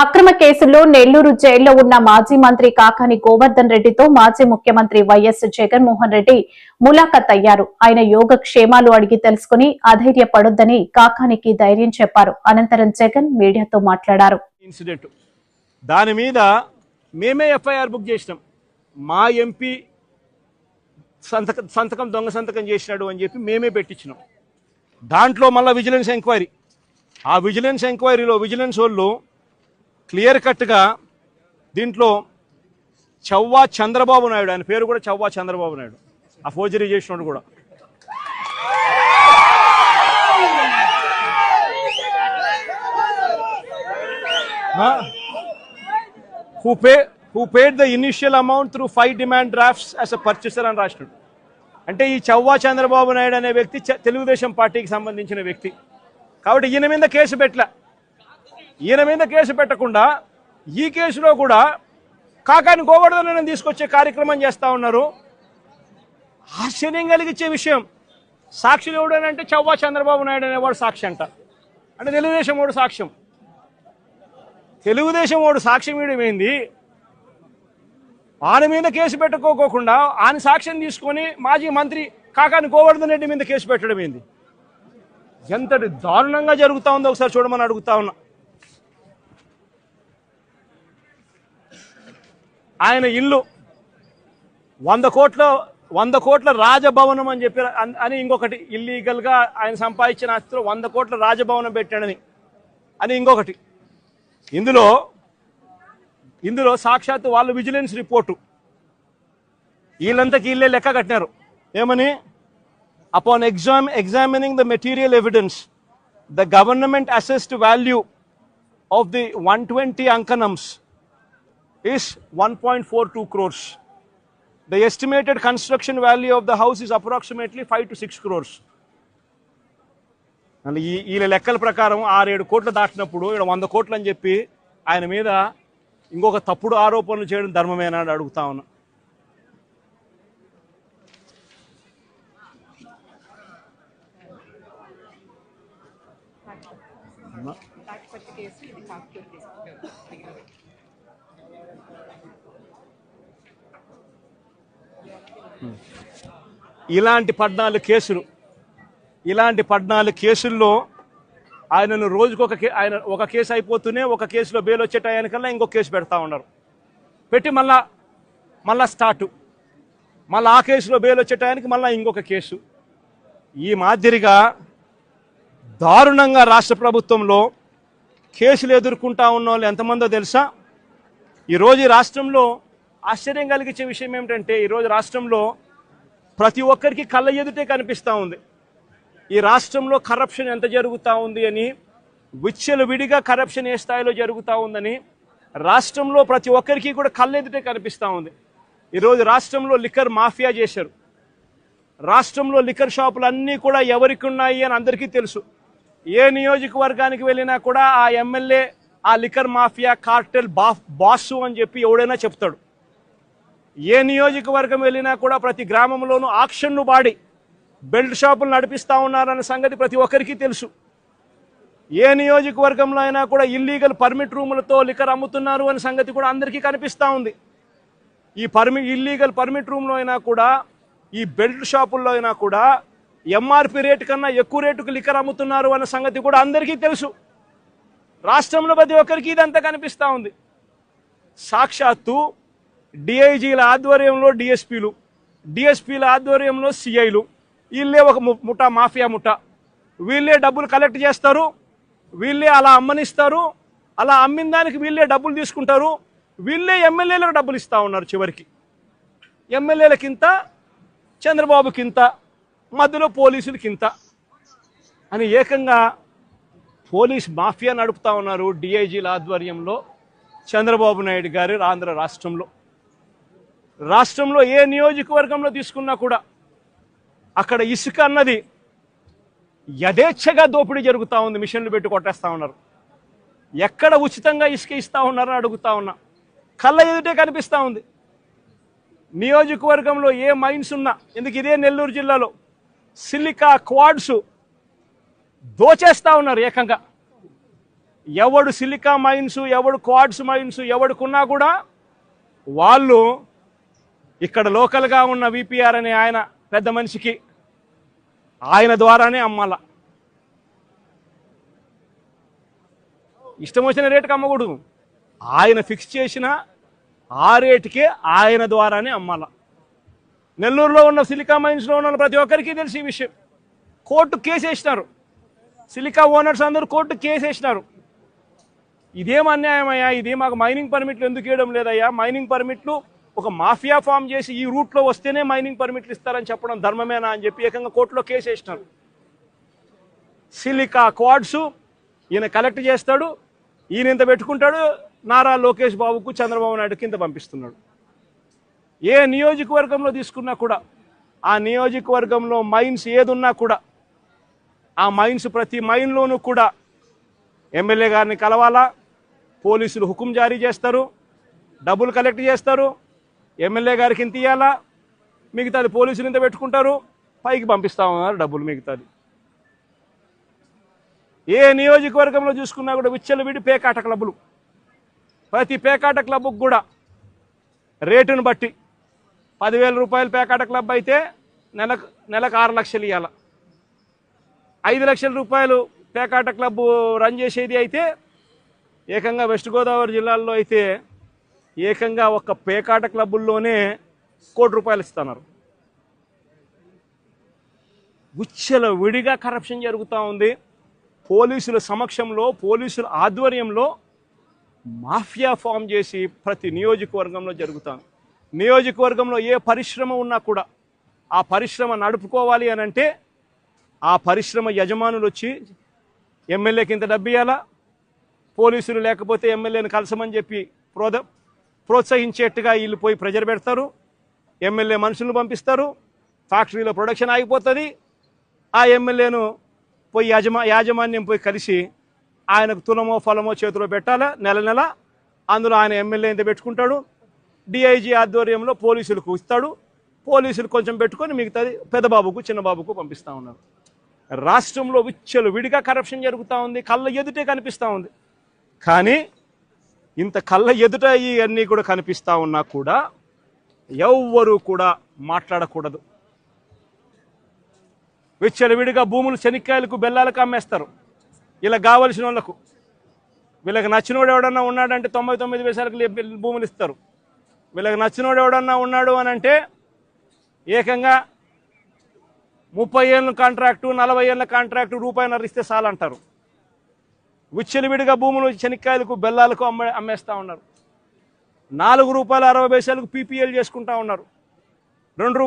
అక్రమ కేసులో నెల్లూరు జైల్లో ఉన్న మాజీ మంత్రి కాకాని గోవర్ధన్ రెడ్డితో మాజీ ముఖ్యమంత్రి వైఎస్ జగన్మోహన్ రెడ్డి ములాఖత్ అయ్యారు. ఆయన యోగక్షేమాలు అడిగి తెలుసుకుని అధైర్యపడొద్దని కాకానికి ధైర్యం చెప్పారు. అనంతరం జగన్ మీడియాతో మాట్లాడారు. ఇన్సిడెంట్. దాని మీద మేమే ఎఫ్ఐఆర్ బుక్ చేసినాం. మా ఎంపీ సంతకం సంతకం దొంగ సంతకం చేసినాడు అని చెప్పి మేమే పెట్టించినాం. దాంట్లో మళ్ళీ విజిలెన్స్ ఎంక్వైరీ. ఆ విజిలెన్స్ ఎంక్వైరీలో విజిలెన్స్ వాళ్ళు క్లియర్ కట్గా దీంట్లో చవ్వా చంద్రబాబు నాయుడు ఆయన పేరు కూడా చవ్వా చంద్రబాబు నాయుడు. ఆ ఫోర్జరీ చేసినాడు కూడా. Who pay who paid the initial amount through five demand drafts as a purchaser అని రాసినాడు. అంటే ఈ చవ్వా చంద్రబాబు నాయుడు అనే వ్యక్తి తెలుగుదేశం పార్టీకి సంబంధించిన వ్యక్తి. కాబట్టి ఈయన మీద కేసు పెట్టలే. ఈయన మీద కేసు పెట్టకుండా ఈ కేసులో కూడా కాకాని గోవర్ధనని తీసుకొచ్చే కార్యక్రమం చేస్తా ఉన్నారు. ఆశ్చర్యం కలిగించే విషయం సాక్షులు ఎవడనంటే చవ్వా చంద్రబాబు నాయుడు అనేవాడు సాక్షి అంట. అంటే తెలుగుదేశం వాడు సాక్ష్యం. తెలుగుదేశం వాడు సాక్ష్యం ఇవ్వడం ఏంది? ఆయన మీద కేసు పెట్టుకోకుండా ఆయన సాక్ష్యం తీసుకొని మాజీ మంత్రి కాకాని గోవర్ధన్ రెడ్డి మీద కేసు పెట్టడం ఏంది? ఎంతటి దారుణంగా జరుగుతా ఉందో ఒకసారి చూడమని అడుగుతా ఉన్నా. ఆయన ఇల్లు వంద కోట్ల వంద కోట్ల రాజభవనం అని చెప్పి అని ఇంకొకటి ఇల్లీగల్గా ఆయన సంపాదించిన ఆస్తిలో వంద కోట్ల రాజభవనం పెట్టాడని అని ఇంకొకటి. ఇందులో ఇందులో సాక్షాత్తు వాళ్ళు విజిలెన్స్ రిపోర్టు. వీళ్ళంతకి వీళ్ళే లెక్క కట్టినారు. ఏమని? Upon exam examining the material evidence the government assessed value of the one twenty అంకనమ్స్ is 1.42 crores. The estimated construction value of the house is approximately 5 to 6 crores. అంటే వీళ్ళ లెక్కల ప్రకారం ఆరేడు కోట్లు దాటినప్పుడు ఇక్కడ వంద కోట్లు అని చెప్పి ఆయన మీద ఇంకొక తప్పుడు ఆరోపణలు చేయడం ధర్మమేనా అని అడుగుతా ఉన్నా ఇలాంటి పద్నాలుగు కేసులు ఇలాంటి పద్నాలుగు కేసుల్లో ఆయనను రోజుకొక కే- ఆయన ఒక కేసు అయిపోతూనే ఒక కేసులో బెయిల్ వచ్చే టయానికల్లా ఇంకొక కేసు పెడతా ఉన్నారు. పెట్టి మళ్ళా మళ్ళా స్టార్ట్. మళ్ళీ ఆ కేసులో బెయిల్ వచ్చే టయానికి మళ్ళీ ఇంకొక కేసు. ఈ మాదిరిగా దారుణంగా రాష్ట్ర ప్రభుత్వంలో కేసులు ఎదుర్కొంటా ఉన్న వాళ్ళు ఎంతమందో తెలుసా? ఈరోజు ఈ రాష్ట్రంలో ఆశ్చర్యం కలిగించే విషయం ఏమిటంటే ఈరోజు రాష్ట్రంలో ప్రతి ఒక్కరికి కళ్ళ ఎదుటే కనిపిస్తూ ఉంది. ఈ రాష్ట్రంలో కరప్షన్ ఎంత జరుగుతూ ఉంది అని విచ్చలు విడిగా కరప్షన్ ఏ స్థాయిలో జరుగుతూ ఉందని రాష్ట్రంలో ప్రతి ఒక్కరికి కూడా కళ్ళ ఎదుటే కనిపిస్తూ ఉంది. ఈరోజు రాష్ట్రంలో లిక్కర్ మాఫియా చేశారు. రాష్ట్రంలో లిక్కర్ షాపులు అన్నీ కూడా ఎవరికి ఉన్నాయి అని అందరికీ తెలుసు. ఏ నియోజకవర్గానికి వెళ్ళినా కూడా ఆ ఎమ్మెల్యే ఆ లిక్కర్ మాఫియా కార్టెల్ బా బాసు అని చెప్పి ఎవడైనా చెప్తాడు. ఏ నియోజకవర్గం వెళ్ళినా కూడా ప్రతి గ్రామంలోనూ ఆక్షన్ను బాడి బెల్ట్ షాపులు నడిపిస్తూ ఉన్నారన్న సంగతి ప్రతి ఒక్కరికి తెలుసు. ఏ నియోజకవర్గంలో అయినా కూడా ఇల్లీగల్ పర్మిట్ రూములతో లిక్కర్ అమ్ముతున్నారు అనే సంగతి కూడా అందరికీ కనిపిస్తూ ఉంది. ఈ పర్మి ఇల్లీగల్ పర్మిట్ రూమ్లో అయినా కూడా ఈ బెల్ట్ షాపుల్లో అయినా కూడా ఎంఆర్పి రేటు కన్నా ఎక్కువ రేటుకు లిక్కర్ అమ్ముతున్నారు అన్న సంగతి కూడా అందరికీ తెలుసు. రాష్ట్రంలో ప్రతి ఒక్కరికి ఇదంతా కనిపిస్తూ ఉంది. సాక్షాత్తు డిఐజీల ఆధ్వర్యంలో డిఎస్పీలు డిఎస్పీల ఆధ్వర్యంలో సిఐలు. వీళ్ళే ఒక ముఠా మాఫియా ముఠా. వీళ్ళే డబ్బులు కలెక్ట్ చేస్తారు వీళ్ళే అలా అమ్మనిస్తారు అలా అమ్మిన దానికి వీళ్ళే డబ్బులు తీసుకుంటారు వీళ్ళే ఎమ్మెల్యేలకు డబ్బులు ఇస్తా ఉన్నారు చివరికి. ఎమ్మెల్యేలకింత చంద్రబాబుకింత మధ్యలో పోలీసులకింత అని ఏకంగా పోలీస్ మాఫియా నడుపుతా ఉన్నారు డిఐజీల ఆధ్వర్యంలో చంద్రబాబు నాయుడు గారు ఆంధ్ర రాష్ట్రంలో. రాష్ట్రంలో ఏ నియోజకవర్గంలో తీసుకున్నా కూడా అక్కడ ఇసుక అన్నది యథేచ్ఛగా దోపిడీ జరుగుతూ ఉంది మిషన్లు పెట్టి కొట్టేస్తూ ఉన్నారు. ఎక్కడ ఉచితంగా ఇసుక ఇస్తూ ఉన్నారని అడుగుతా ఉన్నా. కళ్ళ ఎదుటే కనిపిస్తూ ఉంది. నియోజకవర్గంలో ఏ మైన్స్ ఉన్నా ఎందుకు ఇదే నెల్లూరు జిల్లాలో సిలికా క్వాడ్స్ దోచేస్తూ ఉన్నారు ఏకంగా. ఎవడు సిలికా మైన్స్ ఎవడు క్వాడ్స్ మైన్స్ ఎవడుకున్నా కూడా వాళ్ళు ఇక్కడ లోకల్గా ఉన్న విపిఆర్ అనే ఆయన పెద్ద మనిషికి ఆయన ద్వారానే అమ్మాల. ఇష్టం వచ్చిన రేటుకి అమ్మకూడదు. ఆయన ఫిక్స్ చేసిన ఆ రేటుకే ఆయన ద్వారానే అమ్మాల. నెల్లూరులో ఉన్న సిలికా మైన్స్లో ఉన్న ప్రతి ఒక్కరికి తెలిసి ఈ విషయం. కోర్టు కేసు వేసినారు. సిలికా ఓనర్స్ అందరూ కోర్టు కేసు వేసినారు. ఇదేం అన్యాయమయ్యా? ఇది మాకు మైనింగ్ పర్మిట్లు ఎందుకు ఇవ్వడం లేదయ్యా? మైనింగ్ పర్మిట్లు ఒక మాఫియా ఫామ్ చేసి ఈ రూట్లో వస్తేనే మైనింగ్ పర్మిట్లు ఇస్తారని చెప్పడం ధర్మమేనా అని చెప్పి ఏకంగా కోర్టులో కేసు వేసినారు. సిలికా క్వాడ్స్ ఈయన కలెక్ట్ చేస్తాడు ఈయన ఇంత పెట్టుకుంటాడు నారా లోకేష్ బాబుకు చంద్రబాబు నాయుడు కింద పంపిస్తున్నాడు. ఏ నియోజకవర్గంలో తీసుకున్నా కూడా ఆ నియోజకవర్గంలో మైన్స్ ఏదున్నా కూడా ఆ మైన్స్ ప్రతి మైన్లోనూ కూడా ఎమ్మెల్యే గారిని కలవాలా పోలీసులు హుకుం జారీ చేస్తారు డబ్బులు కలెక్ట్ చేస్తారు ఎమ్మెల్యే గారికి ఇంత ఇవ్వాలా మిగతాది పోలీసులు ఇంత పెట్టుకుంటారు? పైకి పంపిస్తామన్నారు డబ్బులు మిగతాది. ఏ నియోజకవర్గంలో చూసుకున్నా కూడా విచ్చలవిడి పేకాట క్లబ్బులు. ప్రతి పేకాట క్లబ్కు కూడా రేటును బట్టి పదివేల రూపాయలు పేకాట క్లబ్ అయితే నెలకు నెలకు ఆరు లక్షలు ఇవ్వాలి ఐదు లక్షల రూపాయలు పేకాట క్లబ్ రన్ చేసేది అయితే ఏకంగా వెస్ట్ గోదావరి జిల్లాల్లో అయితే ఏకంగా ఒక పేకాట క్లబ్బుల్లోనే కోటి రూపాయలు ఇస్తున్నారు. గుచ్చెల విడిగా కరప్షన్ జరుగుతూ ఉంది. పోలీసుల సమక్షంలో పోలీసుల ఆధ్వర్యంలో మాఫియా ఫామ్ చేసి ప్రతి నియోజకవర్గంలో జరుగుతాను నియోజకవర్గంలో ఏ పరిశ్రమ ఉన్నా కూడా ఆ పరిశ్రమ నడుపుకోవాలి అని అంటే ఆ పరిశ్రమ యజమానులు వచ్చి ఎమ్మెల్యేకి ఇంత డబ్బు ఇవ్వాలా పోలీసులు లేకపోతే ఎమ్మెల్యేని కలసమని చెప్పి ప్రోద ప్రోత్సహించేట్టుగా వీళ్ళు పోయి ప్రెజర్ పెడతారు. ఎమ్మెల్యే మనుషులను పంపిస్తారు. ఫ్యాక్టరీలో ప్రొడక్షన్ ఆగిపోతుంది. ఆ ఎమ్మెల్యేను పోయి యాజమా యాజమాన్యం పోయి కలిసి ఆయనకు తులమో ఫలమో చేతిలో పెట్టాలా? నెల నెల. అందులో ఆయన ఎమ్మెల్యే ఇంత పెట్టుకుంటాడు? డిఐజీ ఆధ్వర్యంలో పోలీసులకు ఇస్తాడు. పోలీసులు కొంచెం పెట్టుకొని మిగతాది పెద్దబాబుకు చిన్నబాబుకు పంపిస్తూ ఉన్నారు. రాష్ట్రంలో విచ్చలు విడిగా కరప్షన్ జరుగుతూ ఉంది. కళ్ళ ఎదుటే కనిపిస్తూ ఉంది. కానీ ఇంత కళ్ళ ఎదుట ఇవన్నీ కూడా కనిపిస్తూ ఉన్నా కూడా ఎవ్వరూ కూడా మాట్లాడకూడదు. విచ్చలవిడిగా భూములు శనిక్కాయలకు బెల్లాలకు అమ్మేస్తారు. ఇలా కావలసిన వాళ్ళకు. వీళ్ళకి నచ్చినోడు ఎవడన్నా ఉన్నాడంటే తొంభై తొమ్మిది వేసాలకు భూములు ఇస్తారు. వీళ్ళకి నచ్చినోడు ఎవడన్నా ఉన్నాడు అని అంటే ఏకంగా ముప్పై ఏళ్ళ కాంట్రాక్టు నలభై ఏళ్ళ కాంట్రాక్టు రూపాయిన్నర ఇస్తే చాలంటారు. విచ్చలివిడిగా భూములు శనిక్కాయలకు బెల్లాలకు అమ్మే అమ్మేస్తూ ఉన్నారు. నాలుగు రూపాయల అరవై పైసలకు పీపీఎల్ చేసుకుంటా ఉన్నారు. రెండు రూపాయలు